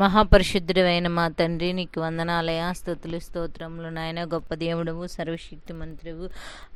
మహాపరిశుద్ధుడైన మా తండ్రి నీకు వందనాలయ. స్థుతులు స్తోత్రములు నాయన. గొప్ప దేవుడవు సర్వశక్తి మంత్రువు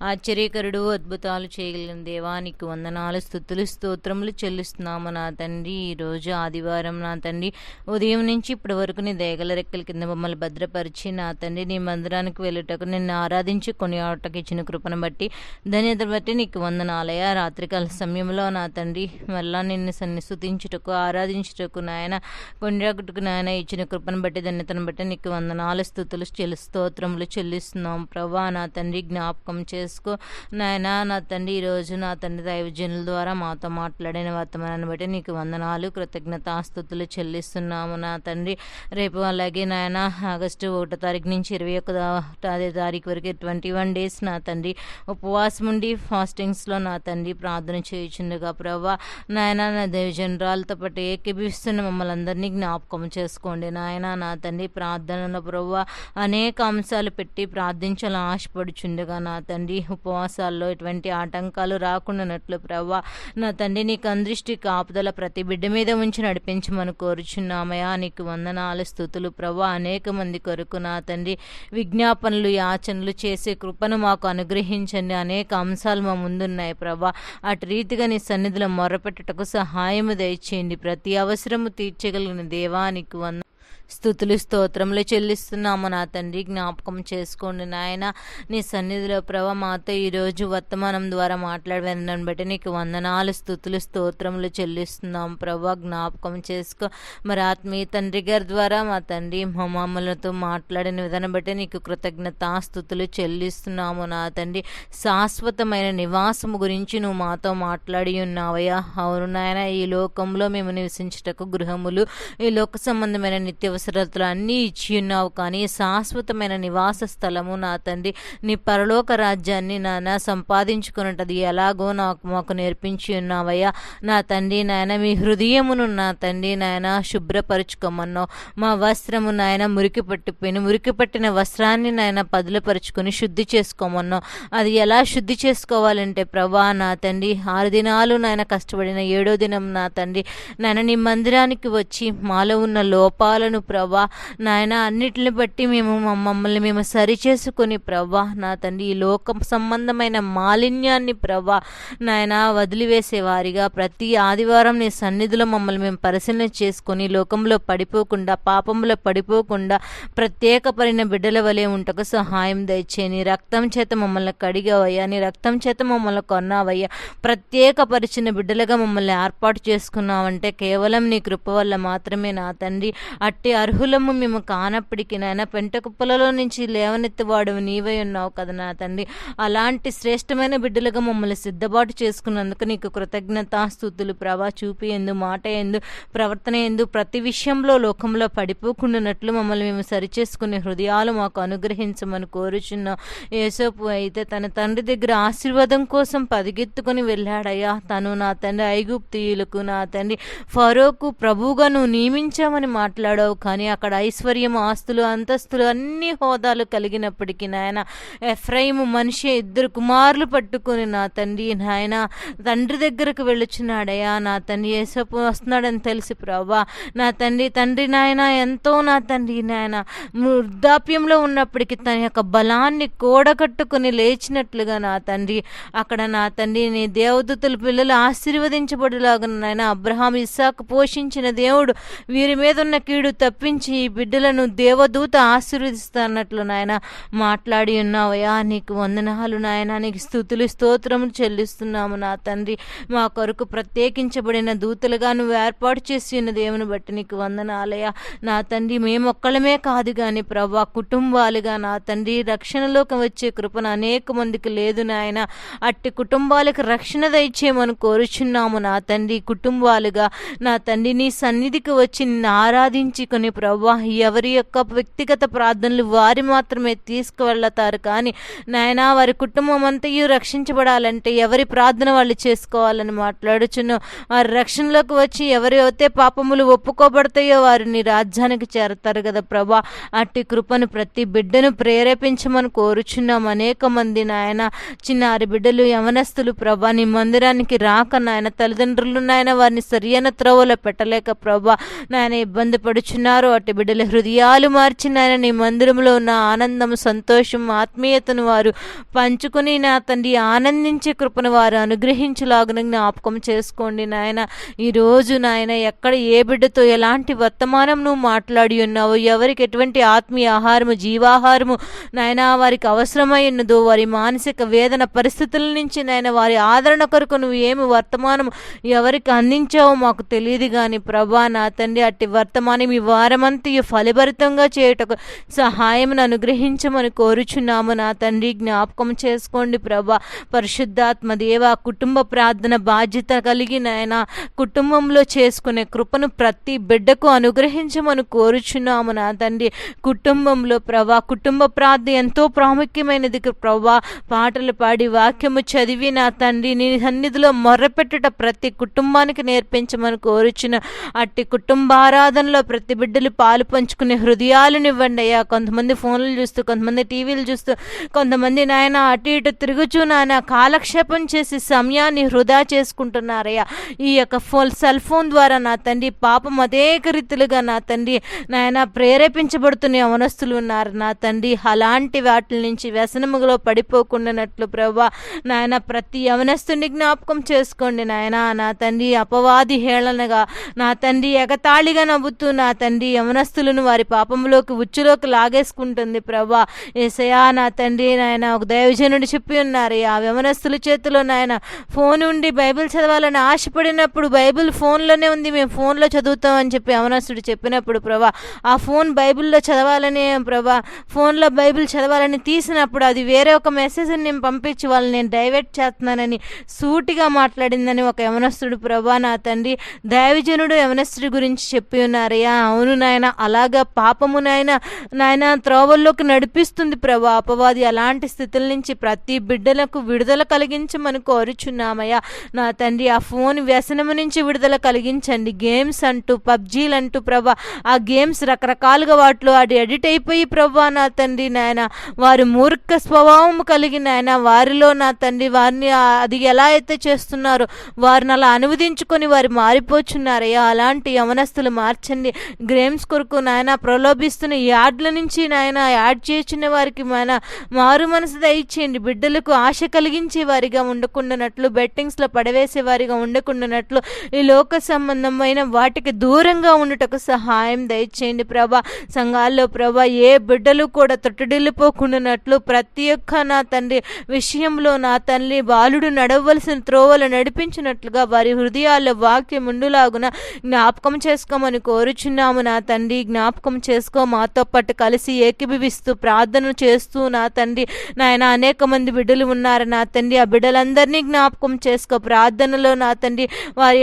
ఆశ్చర్యకరుడు అద్భుతాలు చేయగలిగిన దేవా నీకు వందనాలు స్థుతులు స్తోత్రములు చెల్లిస్తున్నాము నా తండ్రి. ఈరోజు ఆదివారం నా తండ్రి ఉదయం నుంచి ఇప్పటి వరకు నీ దయగల రెక్కల కింద మమ్మల్ని భద్రపరిచి నా తండ్రి నీ మందిరానికి వెళ్ళుటకు నిన్ను ఆరాధించి కొన్ని ఆటకు ఇచ్చిన కృపను బట్టి ధన్యత బట్టి నీకు వందనాలయ. రాత్రికాల సమయంలో నా తండ్రి మళ్ళా నిన్ను సన్నిస్తుతించుటకు ఆరాధించుటకు నాయన కొన్ని కొండకు నాయన ఇచ్చిన కృపను బట్టి ధన్యతను బట్టి నీకు వందనాలు స్థుతులు చెల్లి స్తోత్రములు చెల్లిస్తున్నాం. ప్రభా నా తండ్రి జ్ఞాపకం చేసుకో. నాయన నా తండ్రి ఈరోజు నా తండ్రి దైవజనుల ద్వారా మాతో మాట్లాడిన వర్తమానాన్ని బట్టి నీకు వందనాలు కృతజ్ఞతాస్థుతులు చెల్లిస్తున్నాము. నా తండ్రి రేపు అలాగే నాయన ఆగస్టు ఒకటో తారీఖు నుంచి ఇరవై ఒకటో తారీఖు వరకు ట్వంటీ వన్ డేస్ నా తండ్రి ఉపవాసం ఉండి ఫాస్టింగ్స్లో నా తండ్రి ప్రార్థన చేయుచుండగా ప్రభా నాయన నా దైవజనరాలతో పాటు ఏకీభిస్తున్న మమ్మల్ని అందరినీ జ్ఞాపకం చేసుకోండి. నాయన నా తండ్రి ప్రార్థనలో ప్రభు అనేక అంశాలు పెట్టి ప్రార్థించాలని ఆశపడుచుండగా నా తండ్రి. ఉపవాసాల్లో ఎటువంటి ఆటంకాలు రాకుండానట్లు ప్రభు నా తండ్రి నీకు అందృష్టి కాపుదల ప్రతి బిడ్డ మీద ఉంచి నడిపించమని కోరుచున్నామయా నీకు వందనాలు స్థుతులు ప్రభు అనేక మంది కొరకు నా తండ్రి విజ్ఞాపనలు యాచనలు చేసే కృపను మాకు అనుగ్రహించండి. అనేక అంశాలు మా ముందున్నాయి ప్రభా అటు రీతిగా నీ సన్నిధిలో మొరపెట్టుటకు సహాయము దయచేయండి. ప్రతి అవసరము తీర్చగలిగిన దేవ దేవానికి వంద స్థుతులు స్తోత్రములు చెల్లిస్తున్నాము నా తండ్రి. జ్ఞాపకం చేసుకోండి నాయన. నీ సన్నిధిలో ప్రభ మాతో ఈరోజు వర్తమానం ద్వారా మాట్లాడేదాన్ని బట్టి నీకు వందనాలు స్థుతులు స్తోత్రములు చెల్లిస్తున్నాం ప్రభా. జ్ఞాపకం చేసుకో. మరి ఆత్మీయ తండ్రి గారి ద్వారా మా తండ్రి మమ్మలతో మాట్లాడిన విధానం బట్టి నీకు కృతజ్ఞతాస్థుతులు చెల్లిస్తున్నాము నా తండ్రి. శాశ్వతమైన నివాసము గురించి నువ్వు మాతో మాట్లాడి ఉన్నావయ్యా. అవును నాయన ఈ లోకంలో మేము నివసించుటకు గృహములు ఈ లోక సంబంధమైన నిత్య అవసరతలు అన్నీ ఇచ్చి ఉన్నావు కానీ శాశ్వతమైన నివాస స్థలము నా తండ్రి. నీ పరలోక రాజ్యాన్ని నాన్న సంపాదించుకున్నది ఎలాగో నాకు మాకు నేర్పించి ఉన్నావయ్యా. నా తండ్రి నాయన మీ హృదయమును నా తండ్రి నాయన శుభ్రపరుచుకోమన్నావు. మా వస్త్రము నాయన మురికి పట్టిపోయిన మురికి పట్టిన వస్త్రాన్ని నాయన పదులపరుచుకొని శుద్ధి చేసుకోమన్నావు. అది ఎలా శుద్ధి చేసుకోవాలంటే ప్రభా నా తండ్రి ఆరు దినాలు నాయన కష్టపడిన ఏడో దినం నా తండ్రి. నాయన నీ మందిరానికి వచ్చి మాలో ఉన్న లోపాలను ప్రభా. నాయన అన్నిటిని బట్టి మేము మమ్మల్ని మేము సరిచేసుకొని ప్రభా. నా తండ్రి ఈ లోక సంబంధమైన మాలిన్యాన్ని ప్రభా నాయన వదిలివేసే వారిగా ప్రతి ఆదివారం నీ సన్నిధిలో మమ్మల్ని మేము పరిశీలన చేసుకొని లోకంలో పడిపోకుండా పాపంలో పడిపోకుండా ప్రత్యేకపడిన బిడ్డల వలె ఉంటకు సహాయం దయచే నీ రక్తం చేత మమ్మల్ని కడిగావయ్యా. నీ రక్తం చేత మమ్మల్ని కొన్నావయ్యా. ప్రత్యేకపరిచిన బిడ్డలుగా మమ్మల్ని ఏర్పాటు చేసుకున్నావంటే కేవలం నీ కృప వల్ల మాత్రమే నా తండ్రి. అట్టి అర్హులము మేము కానప్పటికీ నాయన పెంట కుప్పలలో నుంచి లేవనెత్తివాడు నీవై ఉన్నావు కదా నా తండ్రి. అలాంటి శ్రేష్టమైన బిడ్డలుగా మమ్మల్ని సిద్ధపాటు చేసుకున్నందుకు నీకు కృతజ్ఞతాస్థుతులు ప్రభా చూపి ఎందు మాట ఎందు ప్రవర్తన ఎందు ప్రతి విషయంలో లోకంలో పడిపోకుండానట్లు మమ్మల్ని మేము సరిచేసుకునే హృదయాలు మాకు అనుగ్రహించమని కోరుచున్నాం. యేసోపు అయితే తన తండ్రి దగ్గర ఆశీర్వాదం కోసం పదిగెత్తుకుని వెళ్ళాడయ్యా. తను నా తండ్రి ఐగుప్తియులకు నా తండ్రి ఫరోకు ప్రభువుగా నువ్వు నియమించామని మాట్లాడావు కానీ అక్కడ ఐశ్వర్యం ఆస్తులు అంతస్తులు అన్ని హోదాలు కలిగినప్పటికీ నాయన ఎఫ్రైము మనిషి ఇద్దరు కుమారులు పట్టుకుని నా తండ్రి నాయన తండ్రి దగ్గరకు వెళ్ళుచున్నాడయ్యా. నా తండ్రి ఏసపు వస్తున్నాడని తెలిసి ప్రభా నా తండ్రి తండ్రి నాయన ఎంతో నా తండ్రి నాయన వృద్ధాప్యంలో ఉన్నప్పటికీ తన యొక్క బలాన్ని కూడగట్టుకుని లేచినట్లుగా నా తండ్రి అక్కడ నా తండ్రి నీ దేవదూతల పిల్లలు ఆశీర్వదించబడిలాగా నాయన అబ్రహాం ఇస్సాకు పోషించిన దేవుడు వీరి మీద ఉన్న కీడు తప్పించి ఈ బిడ్డలను దేవదూత ఆశీర్వదిస్తానట్లు నాయన మాట్లాడి ఉన్నావయ్యా. నీకు వందనాలు నాయన. నీకు స్థుతులు స్తోత్రములు చెల్లిస్తున్నాము నా తండ్రి. మా కొరకు ప్రత్యేకించబడిన దూతలుగా నువ్వు ఏర్పాటు చేసి ఉన్న దేవుని బట్టి నీకు వందనాలయ్యా. నా తండ్రి మేమొక్కలమే కాదు కానీ ప్రభా కుటుంబాలుగా నా తండ్రి రక్షణలోకి వచ్చే కృపను అనేక మందికి లేదు నాయన. అట్టి కుటుంబాలకు రక్షణ దయచేయమని కోరుచున్నాము నా తండ్రి. కుటుంబాలుగా నా తండ్రి నీ సన్నిధికి వచ్చి నిన్ను కానీ ప్రభా ఎవరి యొక్క వ్యక్తిగత ప్రార్థనలు వారి మాత్రమే తీసుకువెళ్తారు. కానీ నాయన వారి కుటుంబం అంతయు రక్షించబడాలంటే ఎవరి ప్రార్థన వాళ్ళు చేసుకోవాలని మాట్లాడుచున్నాం వారి రక్షణలోకి వచ్చి ఎవరైతే పాపములు ఒప్పుకోబడతాయో వారిని రాజ్యానికి చేరతారు కదా ప్రభా. అట్టి కృపను ప్రతి బిడ్డను ప్రేరేపించమని కోరుచున్నాం. అనేక మంది నాయన చిన్నారి బిడ్డలు యవనస్తులు ప్రభా నీ మందిరానికి రాక నాయన తల్లిదండ్రులు నాయన వారిని సరియైన త్రోవలో పెట్టలేక ప్రభా నాయన ఇబ్బంది పడుచున్న ఉన్నారో అట్టి బిడ్డల హృదయాలు మార్చి నాయన నీ మందిరంలో ఉన్న ఆనందం సంతోషం ఆత్మీయతను వారు పంచుకుని నా తండ్రి ఆనందించే కృపను వారు అనుగ్రహించులాగున జ్ఞాపకం చేసుకోండి నాయన. ఈరోజు నాయన ఎక్కడ ఏ బిడ్డతో ఎలాంటి వర్తమానం నువ్వు మాట్లాడి ఉన్నావో ఎవరికి ఎటువంటి ఆత్మీయ ఆహారము జీవాహారము నాయన వారికి అవసరమై ఉన్నదో వారి మానసిక వేదన పరిస్థితుల నుంచి నాయన వారి ఆదరణ కొరకు నువ్వు ఏమి వర్తమానం ఎవరికి అందించావో మాకు తెలియదు కానీ ప్రభా నా తండ్రి అట్టి వర్తమానం ఇవ్వ వారమంతా ఫలభరితంగా చేయుటకు సహాయమును అనుగ్రహించమని కోరుచున్నాము. నా తండ్రి జ్ఞాపకం చేసుకోండి ప్రభా. పరిశుద్ధాత్మ దేవ కుటుంబ ప్రార్థన బాధ్యత కలిగి నాయన కుటుంబంలో చేసుకునే కృపను ప్రతి బిడ్డకు అనుగ్రహించమని కోరుచున్నాము. నా తండ్రి కుటుంబంలో ప్రభా కుటుంబ ప్రార్థన ఎంతో ప్రాముఖ్యమైనది ప్రభా. పాటలు పాడి వాక్యము చదివి నా తండ్రి నీ సన్నిధిలో మొర్రపెట్టుట ప్రతి కుటుంబానికి నేర్పించమని కోరుచున్న అట్టి కుటుంబ ఆరాధనలో ప్రతి బిడ్డలు పాలు పంచుకునే హృదయాలనివ్వండి అయ్యా. కొంతమంది ఫోన్లు చూస్తూ కొంతమంది టీవీలు చూస్తూ కొంతమంది నాయన అటు ఇటు తిరుగుచూ నాయన కాలక్షేపం చేసి సమయాన్ని వృధా చేసుకుంటున్నారయ్యా. ఈ యొక్క ఫోన్ సెల్ ఫోన్ ద్వారా నా తండ్రి పాపం అనేక రీతిలుగా నా తండ్రి నాయన ప్రేరేపించబడుతున్న యవనస్తులు ఉన్నారు. నా తండ్రి అలాంటి వాటి నుంచి వ్యసనములో పడిపోకుండానట్లు ప్రభా నాయన ప్రతి యవనస్తుని జ్ఞాపకం చేసుకోండి నాయన. నా తండ్రి అపవాది హేళనగా నా తండ్రి ఎగతాళిగా నవ్వుతూ నా తండ్రి యవనస్తులను వారి పాపంలోకి ఉచ్చులోకి లాగేసుకుంటుంది ప్రభా. ఏసయా నా తండ్రి నాయన ఒక దైవజనుడు చెప్పి ఉన్నారు. ఆ యమనస్తుల చేతిలో నాయన ఫోన్ ఉండి బైబిల్ చదవాలని ఆశపడినప్పుడు బైబిల్ ఫోన్లోనే ఉంది. మేము ఫోన్లో చదువుతాం అని చెప్పి యవనస్తుడు చెప్పినప్పుడు ప్రభా ఆ ఫోన్ బైబిల్లో చదవాలని ప్రభా ఫోన్లో బైబిల్ చదవాలని తీసినప్పుడు అది వేరే ఒక మెసేజ్ని నేను పంపించి వాళ్ళని నేను డైవర్ట్ చేస్తున్నానని సూటిగా మాట్లాడిందని ఒక యవనస్తుడు ప్రభా నా తండ్రి దైవజనుడు యమనస్తుడి గురించి చెప్పి ఉన్నారయ్యా అవును నాయన అలాగా పాపము నాయన నాయన త్రోవల్లోకి నడిపిస్తుంది ప్రభా. అపవాది అలాంటి స్థితుల నుంచి ప్రతి బిడ్డలకు విడుదల కలిగించమని కోరుచున్నామయ్యా. నా తండ్రి ఆ ఫోన్ వ్యసనము నుంచి విడుదల కలిగించండి. గేమ్స్ అంటూ పబ్జీలు అంటూ ప్రభా. ఆ గేమ్స్ రకరకాలుగా వాటిలో అది ఎడిట్ అయిపోయి ప్రభా నా తండ్రి నాయన. వారు మూర్ఖ స్వభావం కలిగిన ఆయన వారిలో నా తండ్రి వారిని అది ఎలా అయితే చేస్తున్నారో వారిని అలా అనువదించుకొని వారు మారిపోచున్నారయ్యా. అలాంటి యవనస్తులు మార్చండి. గేమ్స్ కొరకు నాయన ప్రలోభిస్తున్న యాడ్ల నుంచి నాయన యాడ్ చేసిన వారికి మన మారు మనసు దయచేయండి. బిడ్డలకు ఆశ కలిగించే వారిగా ఉండకుండానట్లు బెట్టింగ్స్లో పడవేసే వారిగా ఉండకుండానట్లు ఈ లోక సంబంధమైన వాటికి దూరంగా ఉండటకు సహాయం దయచేయండి ప్రభా. సంఘాల్లో ప్రభా ఏ బిడ్డలు కూడా తొట్టడిల్లిపోకుండానట్లు ప్రతి ఒక్క నా తండ్రి విషయంలో నా తల్లి బాలుడు నడవలసిన త్రోవలు నడిపించినట్లుగా వారి హృదయాల్లో వాక్యం ఉండులాగున జ్ఞాపకం చేసుకోమని కోరుచున్నాము నా తండ్రి జ్ఞాపకం చేసుకో. మాతో పాటు కలిసి ఏకీభవిస్తూ ప్రార్థన చేస్తూ నా తండ్రి. నాయన అనేక మంది బిడ్డలు ఉన్నారు. నా తండ్రి ఆ బిడ్డలందరినీ జ్ఞాపకం చేసుకో. ప్రార్థనలో నా తండ్రి వారి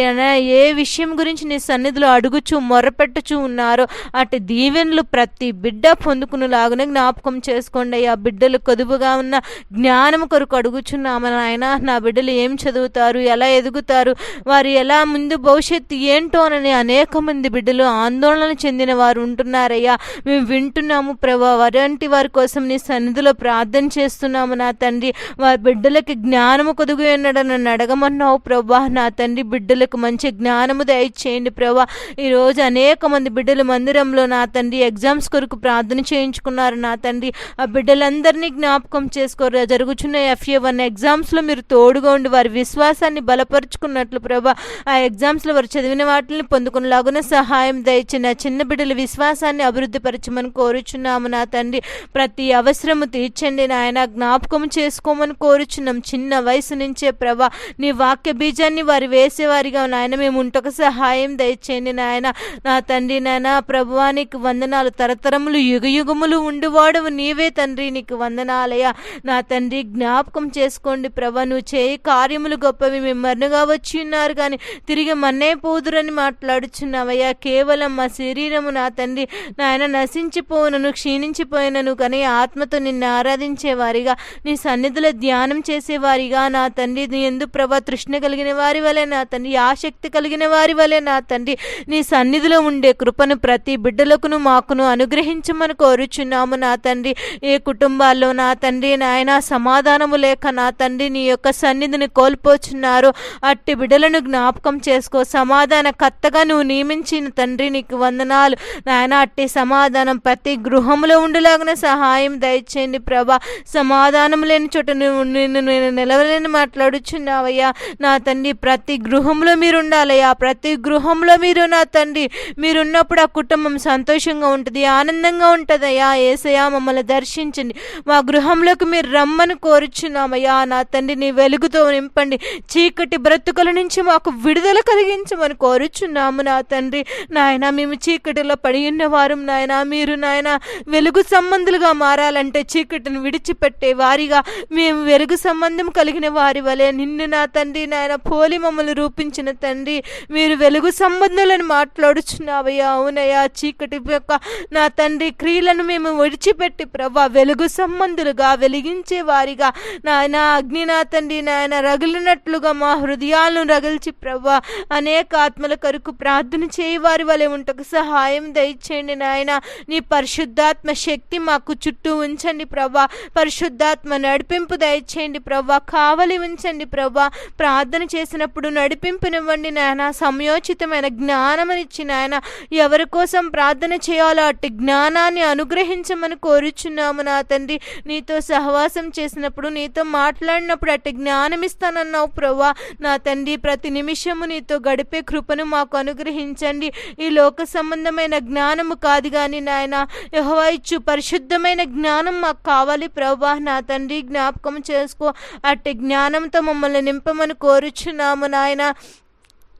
ఏ విషయం గురించి నీ సన్నిధిలో అడుగుచూ మొరపెట్టుచూ ఉన్నారో అటు దీవెనలు ప్రతి బిడ్డ పొందుకునేలాగానే జ్ఞాపకం చేసుకోండి. ఆ బిడ్డలు కొదువుగా ఉన్న జ్ఞానం కొరకు అడుగుచున్నాము నాయన. నా బిడ్డలు ఏం చదువుతారు? ఎలా ఎదుగుతారు? వారు ఎలా ముందు భవిష్యత్తు ఏంటోనని అనేక మంది బిడ్డలు ఆందోళన చెందిన వారు ఉంటున్నారయ్యా. మేము వింటున్నాము ప్రభా. వరంటి వారి కోసం నీ సన్నిధిలో ప్రార్థన చేస్తున్నాము నా తండ్రి. వారి బిడ్డలకి జ్ఞానము కొదుగు నన్ను అడగమన్నావు ప్రభా. నా తండ్రి బిడ్డలకు మంచి జ్ఞానము దయచేయండి ప్రభా. ఈరోజు అనేక మంది బిడ్డలు మందిరంలో నా తండ్రి ఎగ్జామ్స్ కొరకు ప్రార్థన చేయించుకున్నారు నా తండ్రి. ఆ బిడ్డలందరినీ జ్ఞాపకం చేసుకోరు జరుగుచున్న ఎఫ్ఏ వన్ ఎగ్జామ్స్లో మీరు తోడుగా ఉండి వారి విశ్వాసాన్ని బలపరుచుకున్నట్లు ప్రభా. ఆ ఎగ్జామ్స్లో వారు చదివిన వాటిని పొందుకునేలాగున సహాయం దయచిన చిన్న బిడ్డల విశ్వాసాన్ని అభివృద్ధి పరచమని కోరుచున్నాము నా తండ్రి. ప్రతి అవసరము తీర్చండి నాయన. జ్ఞాపకం చేసుకోమని కోరుచున్నాం. చిన్న వయసు నుంచే ప్రభా నీ వాక్య బీజాన్ని వారు వేసేవారిగా నాయన. మేము ఉంటొక సహాయం దయచేయండి నాయన. నా తండ్రి నాయన ప్రభువానికి వందనాలు. తరతరములు యుగ యుగములు ఉండువాడవు నీవే తండ్రి నీకు వందనాలయ నా తండ్రి జ్ఞాపకం చేసుకోండి ప్రభా. నువ్వు చేయి కార్యములు గొప్పవి. మేము మరణగా వచ్చి ఉన్నారు కానీ తిరిగి మన్నే పోదురని మాట్లాడుచున్నావయ్యా కేవలం మా శరీరము నా తండ్రి. నాయన నశించిపోనను క్షీణించిపోయినను కానీ ఆత్మతో నిన్ను ఆరాధించేవారిగా నీ సన్నిధిలో ధ్యానం చేసేవారిగా నా తండ్రి. నీ ఎందు ప్రభా తృష్ణ కలిగిన వారి వలె నా తండ్రి ఆసక్తి కలిగిన వారి వలె నా తండ్రి. నీ సన్నిధిలో ఉండే కృపను ప్రతి బిడ్డలకును మాకును అనుగ్రహించమని కోరుచున్నాము నా తండ్రి. ఏ కుటుంబాల్లో నా తండ్రి నాయన సమాధానము లేక నా తండ్రి నీ యొక్క సన్నిధిని కోల్పోచున్నారు. అట్టి బిడ్డలను జ్ఞాపకం చేసుకో. సమాధాన కత్తగా నువ్వు నియమించిన తండ్రి నీకు వంద వందనాలు. నాయన అట్టి సమాధానం ప్రతి గృహంలో ఉండేలాగిన సహాయం దయచేయండి ప్రభా. సమాధానం లేని చోట నిన్ను నేను నిలవలేని మాట్లాడుచున్నావయ్యా. నా తండ్రి ప్రతి గృహంలో మీరు ఉండాలయ్యా ప్రతి గృహంలో మీరు నా తండ్రి. మీరున్నప్పుడు ఆ కుటుంబం సంతోషంగా ఉంటుంది ఆనందంగా ఉంటుందయ్యా. ఏసయ్యా మమ్మల్ని దర్శించండి. మా గృహంలోకి మీరు రమ్మని కోరుచున్నామయ్యా. నా తండ్రి నీ వెలుగుతో నింపండి. చీకటి బ్రతుకుల నుంచి మాకు విడుదల కలిగించమని కోరుచున్నాము నా తండ్రి. నాయన మేము చీకటిలో పడి ఉన్నవారు నాయన మీరు నాయన వెలుగు సంబంధులుగా మారాలంటే చీకటిని విడిచిపెట్టే వారిగా మేము వెలుగు సంబంధం కలిగిన వారి వలె నిన్ను నా తండ్రి నాయన పోలి మమ్మల్ని రూపించిన తండ్రి మీరు వెలుగు సంబంధులను మాట్లాడుచున్నావయ్యా. అవునయ్యా చీకటి యొక్క నా తండ్రి క్రియలను మేము విడిచిపెట్టి ప్రభా వెలుగు సంబంధులుగా వెలిగించే వారిగా నాయన అగ్ని నా తండ్రి నాయన రగిలినట్లుగా మా హృదయాలను రగిల్చి ప్రభా అనేక ఆత్మల కొరకు ప్రార్థన చేయవారి వలె ఉంటకు సహాయం దయచేయండి నాయన. నీ పరిశుద్ధాత్మ శక్తి మాకు చుట్టూ ఉంచండి ప్రభా. పరిశుద్ధాత్మ నడిపింపు దయచేయండి ప్రభా. కావలి ఉంచండి ప్రభా. ప్రార్థన చేసినప్పుడు నడిపింపునివ్వండి నాయన. సమయోచితమైన జ్ఞానమనిచ్చి నాయన. ఎవరి కోసం ప్రార్థన చేయాలో అట్టి జ్ఞానాన్ని అనుగ్రహించమని కోరుచున్నాము నా తండ్రి. నీతో సహవాసం చేసినప్పుడు నీతో మాట్లాడినప్పుడు అట్టి జ్ఞానం ఇస్తానన్నావు ప్రభా. నా తండ్రి ప్రతి నిమిషము నీతో గడిపే కృపను మాకు అనుగ్రహించండి. ఈ లోక సంబంధమైన జ్ఞానము కాదు కానీ నాయన యెహోవా ఇచ్చు పరిశుద్ధమైన జ్ఞానం మాకు కావాలి. ప్రభా నా తండ్రి జ్ఞాపకం చేసుకో. అట్టి జ్ఞానంతో మమ్మల్ని నింపమని కోరుచున్నాము నాయన.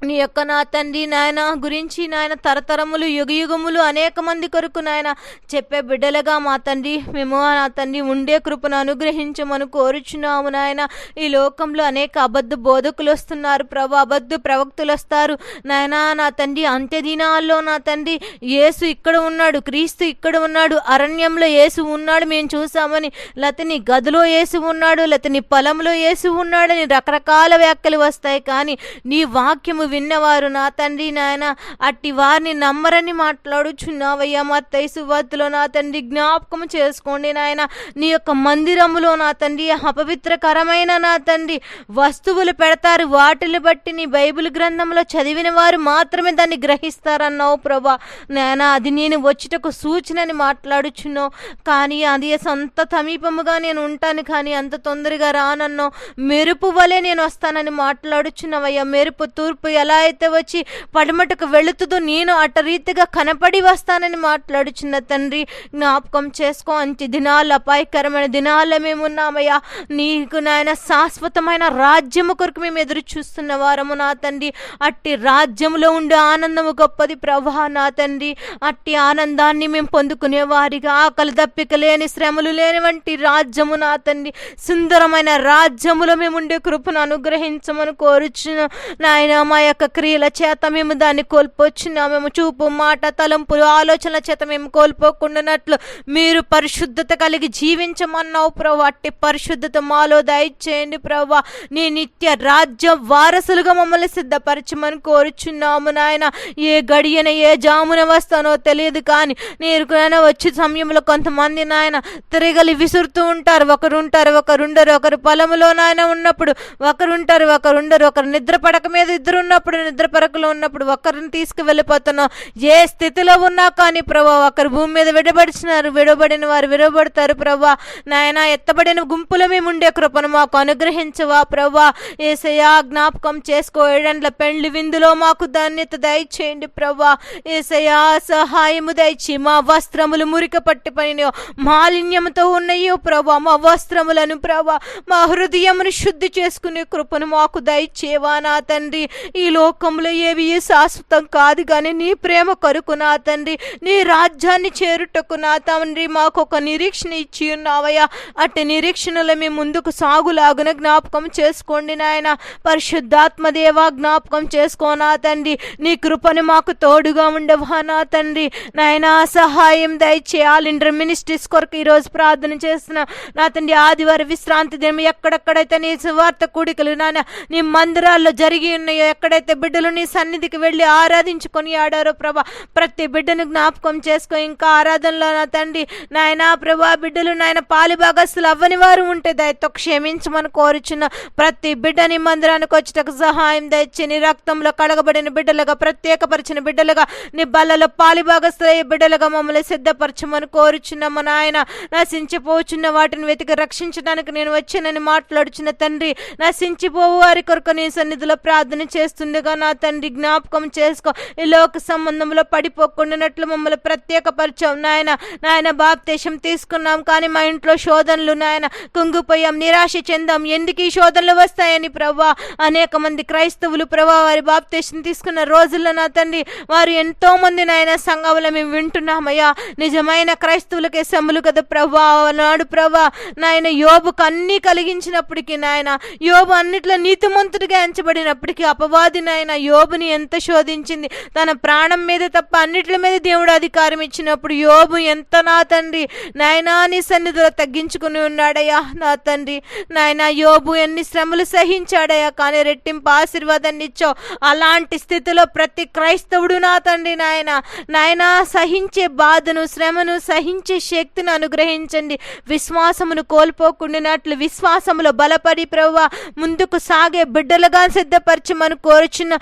నీ యొక్క నా తండ్రి నాయన గురించి నాయన తరతరములు యుగ యుగములు అనేక మంది కొరకు నాయన చెప్పే బిడ్డలుగా మా తండ్రి మేము నా తండ్రి ఉండే కృపను అనుగ్రహించమని కోరుచున్నాము నాయన. ఈ లోకంలో అనేక అబద్ధ బోధకులు వస్తున్నారు ప్రభు అబద్ధ ప్రవక్తులు వస్తారు. నాయన నా తండ్రి అంత్యదినాల్లో నా తండ్రి యేసు ఇక్కడ ఉన్నాడు క్రీస్తు ఇక్కడ ఉన్నాడు అరణ్యంలో యేసు ఉన్నాడు మేము చూసామని లతని గదిలో యేసు ఉన్నాడు లతని పొలంలో యేసు ఉన్నాడని రకరకాల వ్యాఖ్యలు వస్తాయి. కానీ నీ వాక్యము విన్నవారు నా తండ్రి నాయన అట్టి వారిని నమ్మరని మాట్లాడుచున్నావయ్యా. మా తైసువత్తులో నా తండ్రి జ్ఞాపకం చేసుకోండి నాయన. నీ యొక్క మందిరములో నా తండ్రి అపవిత్రకరమైన నా తండ్రి వస్తువులు పెడతారు. వాటిని బట్టి నీ బైబిల్ గ్రంథంలో చదివిన వారు మాత్రమే దాన్ని గ్రహిస్తారన్నావు ప్రభా. నాయన అది నేను వచ్చుటకు సూచనని మాట్లాడుచున్నావు. కానీ అది అంత సమీపముగా నేను ఉంటాను. కానీ అంత తొందరగా రానన్నావు. మెరుపు వలె నేను వస్తానని మాట్లాడుచున్నావయ్యా. మెరుపు తూర్పు ఎలా అయితే వచ్చి పడమటకు వెళుతుందో నేను అట రీతిగా కనపడి వస్తానని మాట్లాడుచున్న తండ్రి జ్ఞాపకం చేసుకో అంతి దినాలు అపాయకరమైన దినాల మేము ఉన్నామయ్యా నీకు నాయన శాశ్వతమైన రాజ్యము కొరకు మేము ఎదురు చూస్తున్న వారము నా తండ్రి. అట్టి రాజ్యములో ఉండే ఆనందము గొప్పది ప్రభా నా తండ్రి. అట్టి ఆనందాన్ని మేము పొందుకునే వారిగా ఆకలి దప్పిక లేని శ్రమలు లేని వంటి రాజ్యము నా తండ్రి. సుందరమైన రాజ్యములో మేము ఉండే కృపను అనుగ్రహించమని కోరుచున్న నాయన మా యొక్క క్రియల చేత మేము దాన్ని కోల్పోచున్నాము మేము చూపు మాట తలంపులు ఆలోచనల చేత మేము కోల్పోకుండానట్లు మీరు పరిశుద్ధత కలిగి జీవించమన్నావు ప్రభా. అట్టి పరిశుద్ధత మాలో దయచేయండి ప్రభా. నీ నిత్య రాజ్య వారసులుగా మమ్మల్ని సిద్ధపరచమని కోరుచున్నాము నాయన. ఏ గడియన ఏ జామున వస్తానో తెలియదు కానీ నేను వచ్చే సమయంలో కొంతమంది నాయన తిరగలి విసురుతూ ఉంటారు. ఒకరు ఉంటారు ఒకరుండరు ఒకరు పొలంలో నాయన ఉన్నప్పుడు ఒకరు ఉంటారు ఒకరు ఒకరు నిద్ర పడక మీద ఇద్దరు ఉన్నప్పుడు నిద్ర పరకులో ఉన్నప్పుడు ఒక్కరిని తీసుకువెళ్ళిపోతున్నాం. ఏ స్థితిలో ఉన్నా కానీ ప్రభా ఒకరు భూమి మీద విడబడిచినారు. విడబడిన వారు విడబడతారు ప్రభా. నాయన ఎత్తబడిన గుంపులో మేము ఉండే కృపను మాకు అనుగ్రహించవా ప్రభా? ఏసయా జ్ఞాపకం చేసుకో. ఏడండ్ల పెండ్లి విందులో మాకు ధాన్యత దయచేయండి ప్రభా. ఏసయా సహాయము దయచి మా వస్త్రములు మురిక పట్టి పని మాలిన్యముతో ఉన్నాయో ప్రభా మా వస్త్రములను ప్రభా మా హృదయమును శుద్ధి చేసుకునే కృపను మాకు దయచేవా నా తండ్రి. ఈ లోకంలో ఏవి శాశ్వతం కాదు కానీ నీ ప్రేమ కొరకు నా తండ్రి నీ రాజ్యాన్ని చేరుటకు నా తండ్రి మాకు ఒక నిరీక్షణ ఇచ్చి ఉన్నావయ్యా. అట్టి నిరీక్షణలో మీ ముందుకు సాగులాగున జ్ఞాపకం చేసుకోండి నాయన. పరిశుద్ధాత్మదేవా జ్ఞాపకం చేసుకో నా తండ్రి. నీ కృపను మాకు తోడుగా ఉండవా నా తండ్రి. నాయన సహాయం దయచేయాలి ఇంటర్ మినిస్ట్రీస్ కొరకు ఈరోజు ప్రార్థన చేస్తున్న నా తండ్రి ఆదివారం విశ్రాంతి దినం ఎక్కడెక్కడైతే నీ సువార్త కూడికలు నాయన నీ మందిరాల్లో జరిగి ఉన్నాయో ఎక్కడ ఎక్కడైతే బిడ్డలు నీ సన్నిధికి వెళ్ళి ఆరాధించుకొని ఆడారో ప్రభా ప్రతి బిడ్డను జ్ఞాపకం చేసుకో. ఇంకా ఆరాధనలో నా తండ్రి నాయనా ప్రభా బిడ్డలు నాయన పాలి భాగస్తులు అవ్వని వారు ఉంటే దయతో క్షమించమని కోరుచున్న ప్రతి బిడ్డని మందిరానికి వచ్చేటకు సహాయం తెచ్చి నీ రక్తంలో కడగబడిన బిడ్డలుగా ప్రత్యేకపరిచిన బిడ్డలుగా నీ బల్లలో పాలి భాగస్తులయ్యే బిడ్డలుగా మమ్మల్ని సిద్ధపరచమని కోరుచున్నాము నాయన. నశించిపోచున్న వాటిని వెతికి రక్షించడానికి నేను వచ్చానని మాట్లాడుచున్న తండ్రి నశించిపోవు వారి కొరకు నీ సన్నిధిలో ప్రార్థన చేస్తుండగా నా తండ్రి జ్ఞాపకం చేసుకో. ఈ లోక సంబంధంలో పడిపోకుండానట్లు మమ్మల్ని ప్రత్యేకపరిచాం నాయన. నాయన బాప్తేశం తీసుకున్నాం కానీ మా ఇంట్లో శోధనలు నాయన. కుంగిపోయాం నిరాశ చెందాం. ఎందుకు ఈ శోధనలు వస్తాయని ప్రభా అనేక మంది క్రైస్తవులు ప్రభా వారి బాప్తేశం తీసుకున్న రోజుల్లో నా తండ్రి వారు ఎంతో మంది నాయన సంఘంలో మేము వింటున్నామయ్యా. నిజమైన క్రైస్తవులకే సమ్ములు కదా ప్రభా నాడు ప్రభా నాయన యోబుకు అన్నీ కలిగించినప్పటికీ నాయన యోబు అన్నిట్లో నీతిమంతుడిగా ఎంచబడినప్పటికీ అపవాది నాయన యోబుని ఎంత శోధించింది? తన ప్రాణం మీద తప్ప అన్నిటి మీద దేవుడు అధికారం ఇచ్చినప్పుడు యోబు ఎంత నా తండ్రి? నాయనా నీ సన్నిధిలో తగ్గించుకుని ఉన్నాడయ్యా నా తండ్రి. నాయన యోబు ఎన్ని శ్రమలు సహించాడయ్యా కానీ రెట్టింపు ఆశీర్వాదాన్ని ఇచ్చావు. అలాంటి స్థితిలో ప్రతి క్రైస్తవుడు నా తండ్రి నాయన. నాయన సహించే బాధను శ్రమను సహించే శక్తిని అనుగ్రహించండి. విశ్వాసమును కోల్పోకుండానట్లు విశ్వాసములో బలపడి ప్రభు ముందుకు సాగే బిడ్డలుగా సిద్ధపరచమని కోరు జీవ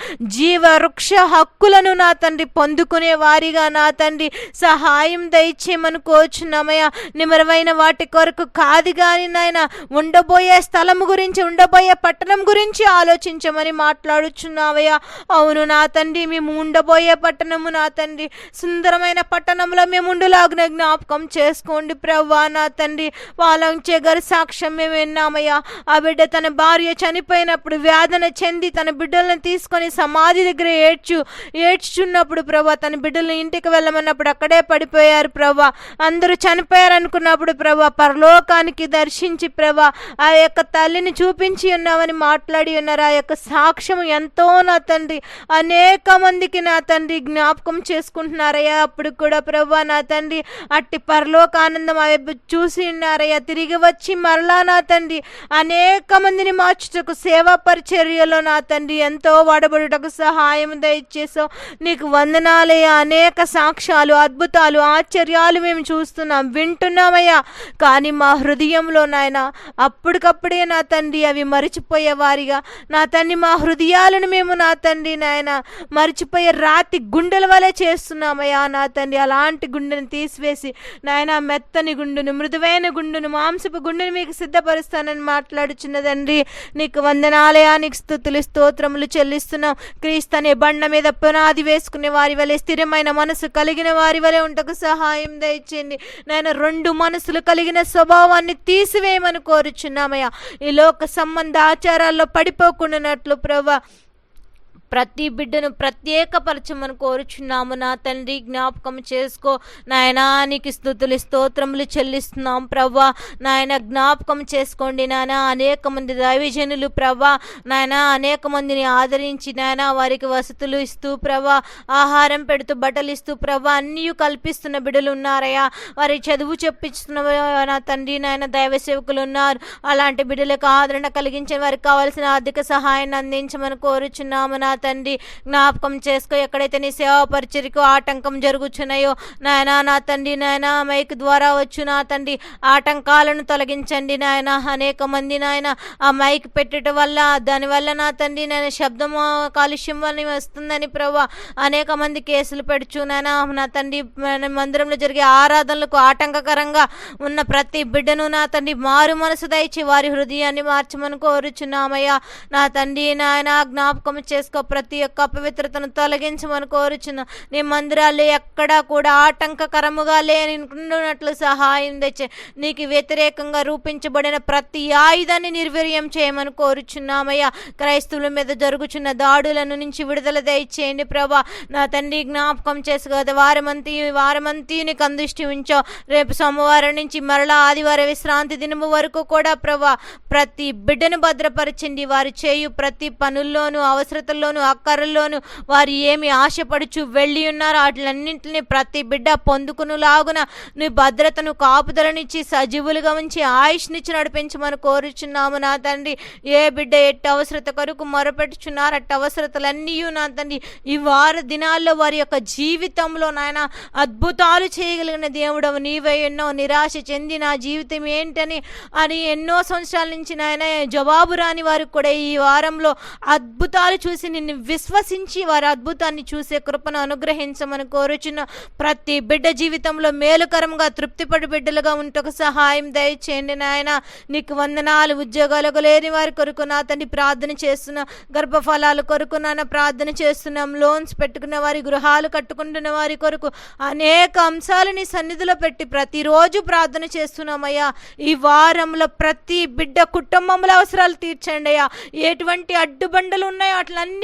జీవవృక్ష హక్కులను నా తండ్రి పొందుకునే వారిగా నా తండ్రి సహాయం దయచేయమని కోరుచున్నామయ్యా. నిమరమైన వాటి కొరకు కాదు కానీ నాయన ఉండబోయే స్థలం గురించి ఉండబోయే పట్టణం గురించి ఆలోచించమని మాట్లాడుచున్నావయ్యా. అవును నా తండ్రి మేము ఉండబోయే పట్టణము నా తండ్రి. సుందరమైన పట్టణంలో మేము ఉండులాగిన జ్ఞాపకం చేసుకోండి ప్రవ్వా నా తండ్రి. వాళ్ళంచే గారి సాక్ష్యం మేము విన్నామయ్యా ఆ బిడ్డ తన భార్య చనిపోయినప్పుడు వేదన చెంది తన బిడ్డలను తీసుకొని సమాధి దగ్గర ఏడ్చు ఏడ్చున్నప్పుడు ప్రభా తన బిడ్డలను ఇంటికి వెళ్ళమన్నప్పుడు అక్కడే పడిపోయారు ప్రభా. అందరూ చనిపోయారు అనుకున్నప్పుడు ప్రభా పరలోకానికి దర్శించి ప్రభా ఆ యొక్క తల్లిని చూపించి ఉన్నామని మాట్లాడి ఉన్నారు. ఆ యొక్క సాక్ష్యం ఎంతో నా తండ్రి. అనేక మందికి నా తండ్రి జ్ఞాపకం చేసుకుంటున్నారయ్యా. అప్పుడు కూడా ప్రభా నా తండ్రి అట్టి పరలోక ఆనందం అవి చూసి ఉన్నారయ్యా. తిరిగి వచ్చి మరలా నా తండ్రి. అనేక మందిని మార్చుటకు సేవా పరిచర్యలో నా తండ్రి. ఎంతో వాడబడుటకు సహాయం దయచేసావు నీకు వందనాలయ్యా అనేక సాక్ష్యాలు అద్భుతాలు ఆశ్చర్యాలు మేము చూస్తున్నాం వింటున్నామయ్యా. కానీ మా హృదయంలో నాయన అప్పటికప్పుడే నా తండ్రి అవి మరిచిపోయే వారిగా. నా తండ్రి మా హృదయాలను మేము నా తండ్రి నాయన మరిచిపోయే రాతి గుండెల వలె చేస్తున్నామయ్యా. నా తండ్రి అలాంటి గుండెని తీసివేసి నాయన మెత్తని గుండును మృదువైన గుండును మాంసపు గుండెను మీకు సిద్ధపరుస్తానని మాట్లాడుచున్నదండి నీకు వందనాలయా నీకు స్థుతులు స్తోత్రములు చెల్లిస్తున్నాం. క్రీస్తు అనే బండ మీద పునాది వేసుకునే వారి వలె స్థిరమైన మనసు కలిగిన వారి వలె ఉంటకు సహాయం దయచేయండి. నేను రెండు మనసులు కలిగిన స్వభావాన్ని తీసివేయమని కోరుచున్నామయ్యా. ఈ లోక సంబంధ ఆచారాల్లో పడిపోకుండానట్లు ప్రభా ప్రతి బిడ్డను ప్రత్యేకపరచమని కోరుచున్నాము నా తండ్రి. జ్ఞాపకం చేసుకో. నాయనా నీకు స్థుతులు స్తోత్రములు చెల్లిస్తున్నాం ప్రవ్వా. నాయన జ్ఞాపకం చేసుకోండి నాయన. అనేక మంది దైవజనులు ప్రవ్వా. నాయన అనేక మందిని ఆదరించి నాయన వారికి వసతులు ఇస్తూ ప్రవ్వా. ఆహారం పెడుతూ బట్టలు ఇస్తూ ప్రవ్వా. అన్నీ కల్పిస్తున్న బిడ్డలు ఉన్నారయ్యా. వారి చదువు చెప్పించుతున్న నా తండ్రి నాయన దైవ సేవకులు ఉన్నారు. అలాంటి బిడ్డలకు ఆదరణ కలిగించే వారికి కావాల్సిన ఆర్థిక సహాయాన్ని అందించమని కోరుచున్నాము నా తండ్రి. జ్ఞాపకం చేసుకో ఎక్కడైతే నీ సేవా పరిచర్కు ఆటంకం జరుగుచున్నాయో నాయన నా తండ్రి నాయన మైక్ ద్వారా వచ్చు నా తండ్రి. ఆటంకాలను తొలగించండి నాయన. అనేక మంది నాయన ఆ మైక్ పెట్టడం వల్ల దానివల్ల నా తండ్రి నేను శబ్దం కాలుష్యం వల్ల వస్తుందని ప్రభా అనేక మంది కేసులు పెడుచు నాయన. నా తండ్రి మందిరంలో జరిగే ఆరాధనలకు ఆటంకకరంగా ఉన్న ప్రతి బిడ్డను నా తండ్రి మారు మనసు దయచి వారి హృదయాన్ని మార్చమని కోరుచున్నామయ్యా. నా తండ్రి నాయన జ్ఞాపకం చేసుకో ప్రతి ఒక్క అపవిత్రతను తొలగించమని కోరుచున్నా. నీ మందిరాలు ఎక్కడా కూడా ఆటంకకరముగా లేనినట్లు సహాయం తెచ్చే. నీకు వ్యతిరేకంగా రూపించబడిన ప్రతి ఆయుధాన్ని నిర్వీర్యం చేయమని కోరుచున్నామయ్యా. క్రైస్తవుల మీద జరుగుచున్న దాడులను నుంచి విడుదల దయచేయండి ప్రభా. నా తండ్రి జ్ఞాపకం చేసుకోదు వారమంతి వారమంతి నీకు అందిష్టి ఉంచో. రేపు సోమవారం నుంచి మరలా ఆదివారం విశ్రాంతి దినము వరకు కూడా ప్రభా ప్రతి బిడ్డను భద్రపరచండి. వారు చేయు ప్రతి పనుల్లోనూ అవసరతల్లోనూ కలలోను అక్కరలోను వారు ఏమి ఆశపడుచు వెళ్ళి ఉన్నారో వాటిలన్నింటినీ ప్రతి బిడ్డ పొందుకును లాగున నీ భద్రతను కాపుదలనిచ్చి సజీవులుగా ఉంచి ఆయుష్నిచ్చి నడిపించమని కోరుచున్నాము నా తండ్రి. ఏ బిడ్డ ఎట్టు అవసరత కొరకు మొరపెట్టుచున్నారు అట్టు అవసరతలన్నీ నా తండ్రి. ఈ వార దినాల్లో వారి యొక్క జీవితంలో నాయన అద్భుతాలు చేయగలిగిన దేవుడవు నీవై ఎన్నో నిరాశ చెంది నా జీవితం ఏంటని అని ఎన్నో సంవత్సరాల నుంచి నాయన జవాబు రాని వారికి కూడా ఈ వారంలో అద్భుతాలు చూసి నిన్ను విశ్వసించి వారి అద్భుతాన్ని చూసే కృపను అనుగ్రహించమని కోరుచున్న ప్రతి బిడ్డ జీవితంలో మేలుకరంగా తృప్తిపడి బిడ్డలుగా ఉంటకు సహాయం దయచేయండి నాయన. నీకు వందనాలు ఉద్యోగాలకు లేని వారి కొరకు నా తండ్రి ప్రార్థన చేస్తున్న గర్భఫలాల కొరకు నాన్న ప్రార్థన చేస్తున్నాం. లోన్స్ పెట్టుకున్న వారి గృహాలు కట్టుకుంటున్న వారి కొరకు అనేక అంశాలు నీ సన్నిధిలో పెట్టి ప్రతిరోజు ప్రార్థన చేస్తున్నామయ్యా ఈ వారంలో ప్రతి బిడ్డ కుటుంబంలో అవసరాలు తీర్చండి అయ్యా. ఎటువంటి అడ్డుబండలు ఉన్నాయో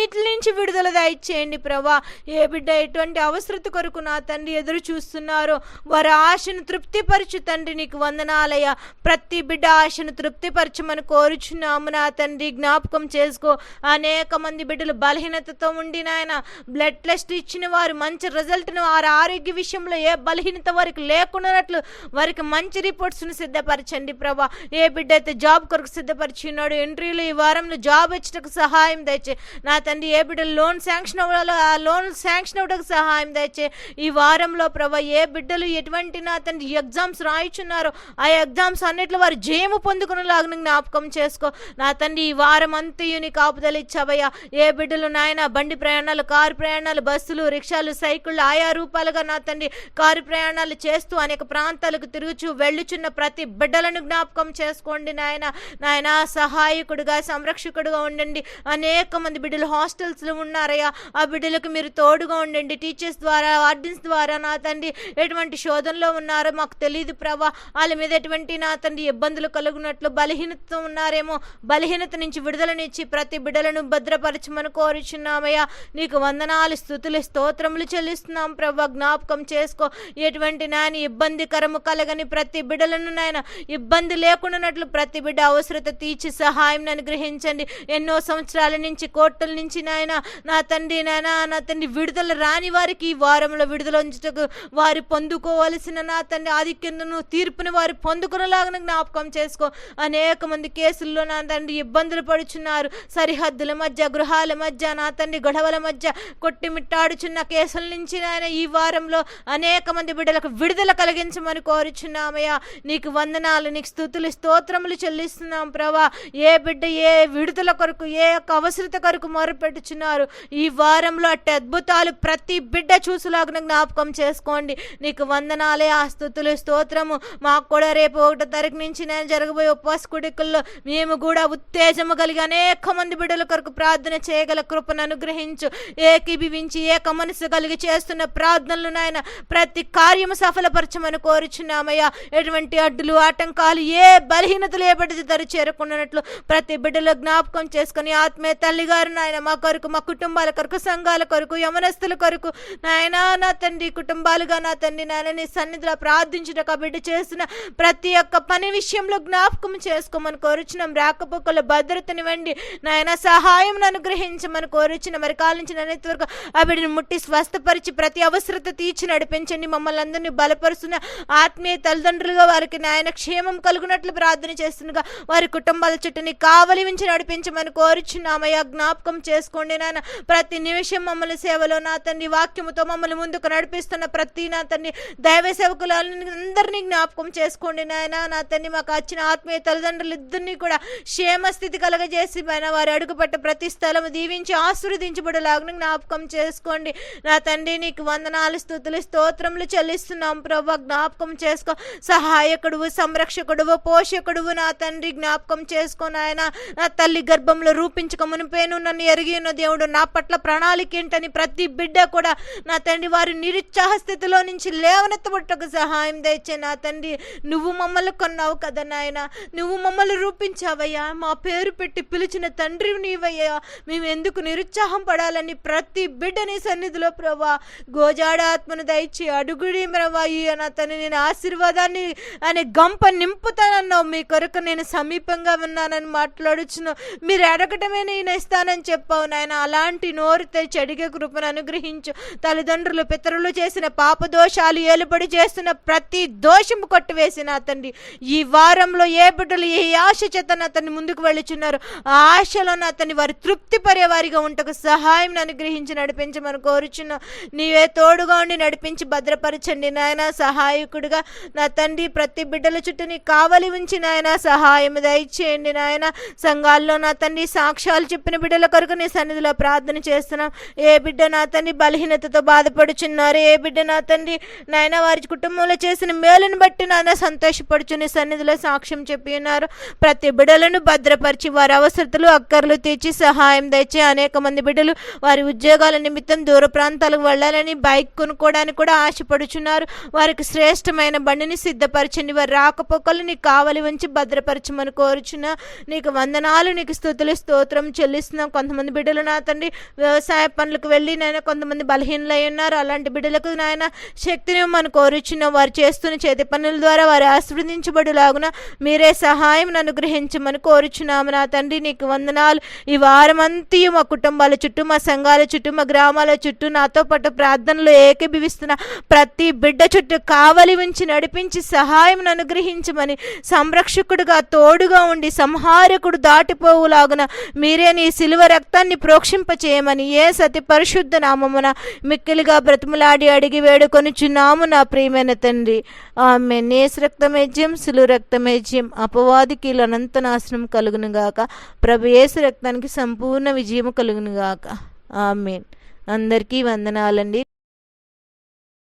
వీటి నుంచి విడుదల దయచేయండి ప్రభా. ఏ బిడ్డ ఎటువంటి అవసరత కొరకు నా తండ్రి ఎదురు చూస్తున్నారో వారి ఆశను తృప్తిపరచు తండ్రి నీకు వందనాలయ్యా. ప్రతి బిడ్డ ఆశను తృప్తిపరచమని కోరుచున్నాము నా తండ్రి. జ్ఞాపకం చేసుకో. అనేక మంది బిడ్డలు బలహీనతతో ఉండి నాయన బ్లడ్ టెస్ట్ ఇచ్చిన వారు మంచి రిజల్ట్ను వారి ఆరోగ్య విషయంలో ఏ బలహీనత వారికి లేకున్నట్లు వారికి మంచి రిపోర్ట్స్ను సిద్ధపరచండి ప్రభా. ఏ బిడ్డ అయితే జాబ్ కొరకు సిద్ధపరిచినాడు ఎంట్రీలు ఈ వారంలో జాబ్ ఇచ్చటకు సహాయం దయచే. నా తండ్రి ఏ బిడ్డ లోన్ శాంక్షన్ అవ్వాలో ఆ లోన్ శాంక్షన్ అవ్వడానికి సహాయం దయచే ఈ వారంలో ప్రభా ఏ బిడ్డలు ఎటువంటి నా తండ్రి ఎగ్జామ్స్ రాయిచున్నారో ఆ ఎగ్జామ్స్ అన్నిట్లో వారు జయము పొందుకునేలాగా జ్ఞాపకం చేసుకో. నా తండ్రి ఈ వారం అంతయు నీ కాపుదలు ఇచ్చావయ్యా. ఏ బిడ్డలు నాయన బండి ప్రయాణాలు కారు ప్రయాణాలు బస్సులు రిక్షాలు సైకిళ్ళు ఆయా రూపాలుగా నా తండ్రి కారు ప్రయాణాలు చేస్తూ అనేక ప్రాంతాలకు తిరుగుచూ వెళ్ళుచున్న ప్రతి బిడ్డలను జ్ఞాపకం చేసుకోండి నాయన. నాయన సహాయకుడుగా సంరక్షకుడుగా ఉండండి. అనేక మంది బిడ్డలు హాస్టల్స్లో ఉన్నారయ్యా. ఆ బిడ్డలకు మీరు తోడుగా ఉండండి. టీచర్స్ ద్వారా వార్డెన్స్ ద్వారా నా తండ్రి ఎటువంటి శోధనలో ఉన్నారో మాకు తెలియదు ప్రభా. వాళ్ళ మీద ఎటువంటి నా తండ్రి ఇబ్బందులు కలుగునట్లు బలహీనత ఉన్నారేమో. బలహీనత నుంచి విడుదలనిచ్చి ప్రతి బిడ్డలను భద్రపరచమని కోరుచున్నామయ్యా. నీకు వందనాలు స్థుతులు స్తోత్రములు చెల్లిస్తున్నాం ప్రభా. జ్ఞాపకం చేసుకో. ఎటువంటి నాయన ఇబ్బందికరము కలగని ప్రతి బిడ్డలను నాయన ఇబ్బంది లేకుండానట్లు ప్రతి బిడ్డ అవసరత తీర్చి సహాయం అనుగ్రహించండి ఎన్నో సంవత్సరాల నుంచి కోర్టుల నుంచి నాయన నా తండ్రి నాయన నా తండ్రి విడుదల రాని వారికి ఈ వారంలో విడుదల ఉంచుటకు వారు పొందుకోవలసిన నా తండ్రి ఆధిక్యతను తీర్పుని వారు పొందుకునేలాగా జ్ఞాపకం చేసుకో. అనేక మంది కేసుల్లో నా తండ్రి ఇబ్బందులు పడుచున్నారు. సరిహద్దుల మధ్య గృహాల మధ్య నా తండ్రి గొడవల మధ్య కొట్టిమిట్టాడుచున్న కేసుల నుంచి నాయన ఈ వారంలో అనేక మంది బిడ్డలకు విడుదల కలిగించమని కోరుచున్నామయ్యా. నీకు వందనాలు నీకు స్థుతులు స్తోత్రములు చెల్లిస్తున్నాం ప్రభా. ఏ బిడ్డ ఏ విడుదల కొరకు ఏ యొక్క అవసరత కొరకు మొరపెట్టుచున్నారు ఈ వారంలో అట్టి అద్భుతాలు ప్రతి బిడ్డ చూసులాగిన జ్ఞాపకం చేసుకోండి. నీకు వందనాలే ఆ స్థుతులు స్తోత్రము. మాకు కూడా రేపు ఒకటో తారీఖు నుంచి నేను జరగబోయే ఉపవాస కుడికల్లో మేము కూడా ఉత్తేజము కలిగి అనేక మంది బిడ్డల కొరకు ప్రార్థన చేయగల కృపను అనుగ్రహించు. ఏకీభవించి ఏక మనసు కలిగి చేస్తున్న ప్రార్థనలు నాయన ప్రతి కార్యము సఫలపరచమని కోరుచున్నామయ్యా. ఎటువంటి అడ్డులు ఆటంకాలు ఏ బలహీనతలు ఏ బిడ్డ దరి చేరుకున్నట్లు ప్రతి బిడ్డలో జ్ఞాపకం చేసుకుని ఆత్మీయ తల్లిగారు నాయన మా కొరకు మా కుటుంబాల కొరకు సంఘాల కొరకు యమనస్తుల కొరకు. నాయన నా తండ్రి కుటుంబాలుగా నా తండ్రి నాయన నీ సన్నిధిలో ప్రార్థించుటకు కాబట్టి బిడ్డ చేసిన ప్రతి ఒక్క పని విషయంలో జ్ఞాపకం చేసుకోమని కోరుచున్నాం. రాకపోకల భద్రతనివ్వండి నాయన సహాయం అనుగ్రహించమని కోరుచిన మరి కాలించిన అనేంత వరకు ఆ బిడ్డను ముట్టి స్వస్థపరిచి ప్రతి అవసరత తీర్చి నడిపించండి. మమ్మల్ని అందరినీ బలపరుస్తున్న ఆత్మీయ తల్లిదండ్రులుగా వారికి నాయన క్షేమం కలుగునట్లు ప్రార్థన చేస్తుండగా వారి కుటుంబాల చుట్టూని కావలి ఉంచి నడిపించమని కోరుచున్నామయ్యా. జ్ఞాపకం చేసుకోండి నాయన ప్రతి నిమిషం మమ్మల్ని సేవలో నా తండ్రి వాక్యముతో మమ్మల్ని ముందుకు నడిపిస్తున్న ప్రతి నా తండ్రి దైవ సేవకులని అందరినీ జ్ఞాపకం చేసుకోండి నాయన. నా తండ్రి మాకు వచ్చిన ఆత్మీయ తల్లిదండ్రులు ఇద్దరిని కూడా క్షేమ స్థితి కలగజేసి పైన వారి అడుగుపట్ట ప్రతి స్థలం దీవించి ఆశీర్వదించబడేలాగా జ్ఞాపకం చేసుకోండి. నా తండ్రి నీకు వందనాలు స్థుతులు స్తోత్రములు చెల్లిస్తున్నాం ప్రభా. జ్ఞాపకం చేసుకో. సహాయకుడువు సంరక్షకుడువు పోషకుడువు నా తండ్రి. జ్ఞాపకం చేసుకో నాయన. నా తల్లి గర్భంలో రూపించక మునిపేను నన్ను ఎరిగి ఉన్న దేవుడు నా పట్ల ప్రణాళిక ఏంటని ప్రతి బిడ్డ కూడా నా తండ్రి వారి నిరుత్సాహ స్థితిలో నుంచి లేవనెత్తబుట్టకు సహాయం దయచే నా తండ్రి. నువ్వు మమ్మల్ని కొన్నావు కదా నాయన. నువ్వు మమ్మల్ని రూపించావయ్యా. మా పేరు పెట్టి పిలిచిన తండ్రి నీవయ్యా. మేము ఎందుకు నిరుత్సాహం పడాలని ప్రతి బిడ్డని సన్నిధిలో ప్రభా. గోజాడాత్మను దయచి అడుగుడి ప్రభా. నా తండ్రి నేను ఆశీర్వాదాన్ని అనే గంప నింపుతానన్నావు. మీ కొరకు నేను సమీపంగా ఉన్నానని మాట్లాడుచున్నావు. మీరు అడగటమే నేను ఇస్తానని చెప్పావు. చెప్పవు నాయన. అలాంటి నోరు చెడిగే కృపను అనుగ్రహించు. తల్లిదండ్రులు పితరులు చేసిన పాప దోషాలు ఏలుబడి చేస్తున్న ప్రతి దోషము కొట్టివేసిన తండ్రి. ఈ వారంలో ఏ బిడ్డలు ఏ ఆశ చేతను అతన్ని ముందుకు వెళ్ళుచున్నారు ఆ ఆశలోన అతన్ని వారు తృప్తి పరేవారిగా ఉంటకు సహాయం అనుగ్రహించి నడిపించమని కోరుచున్న. నీవే తోడుగా ఉండి నడిపించి భద్రపరచండి నాయన. సహాయకుడిగా నా తండ్రి ప్రతి బిడ్డల చుట్టూ నీ కావలి ఉంచి నాయన సహాయం దయచేయండి నాయన. సంఘాల్లో నా తండ్రి సాక్ష్యాలు చెప్పిన బిడ్డల కొరకు నీ సన్నిధిలో ప్రార్థన చేస్తున్నాం. ఏ బిడ్డ నా తండ్రి బలహీనతతో బాధపడుచున్నారు? ఏ బిడ్డ నా తండ్రి నాయన వారి కుటుంబంలో చేసిన మేలును బట్టి నాన్న సంతోషపడుచుని సన్నిధిలో సాక్ష్యం చెప్పి ఉన్నారు. ప్రతి బిడ్డలను భద్రపరిచి వారి అవసరతలు అక్కర్లు తీర్చి సహాయం తెచ్చి అనేక మంది బిడ్డలు వారి ఉద్యోగాల నిమిత్తం దూర ప్రాంతాలకు వెళ్ళాలని బైక్ కొనుక్కోవడానికి కూడా ఆశపడుచున్నారు. వారికి శ్రేష్టమైన బండిని సిద్ధపరచండి. వారి రాకపోకలు నీకు కావలి ఉంచి భద్రపరచమని కోరుచున్నా. నీకు వందనాలు నీకు స్థుతులు స్తోత్రం చెల్లిస్తున్నాం. కొంతమంది బిడ్డలు నా తండ్రి వ్యవసాయ పనులకు వెళ్ళి నాయన కొంతమంది బలహీనలై ఉన్నారు. అలాంటి బిడ్డలకు నాయన శక్తిని మనం కోరుచున్నాం వారు చేస్తున్న చేతి పనుల ద్వారా వారు ఆశీర్వదించబడులాగున మీరే సహాయం అనుగ్రహించమని కోరుచున్నాము నా తండ్రి. నీకు వందనాలు. ఈ వారం అంతయు మా కుటుంబాల చుట్టూ మా సంఘాల చుట్టూ మా గ్రామాల చుట్టూ నాతో పాటు ప్రార్థనలు ఏకీభవిస్తున్న ప్రతి బిడ్డ చుట్టూ కావలి ఉంచి నడిపించి సహాయం అనుగ్రహించమని సంరక్షకుడుగా తోడుగా ఉండి సంహారకుడు దాటిపోవులాగున మీరే నీ సిలువ రక్తాన్ని ప్రోక్షింపచేయమని ఏ సతి పరిశుద్ధ నామమున మిక్కిలిగా బ్రతిమలాడి అడిగి వేడుకొనిచున్నాము నా ప్రియమైన తండ్రి. ఆమె నేస్ రక్తమేజ్యం సులు రక్తమేజ్యం అపవాదికి అనంత నాశనం కలుగును గాక. ప్రభు యేసు రక్తానికి సంపూర్ణ విజయం కలుగును గాక. ఆమెన్. అందరికీ వందనాలండి.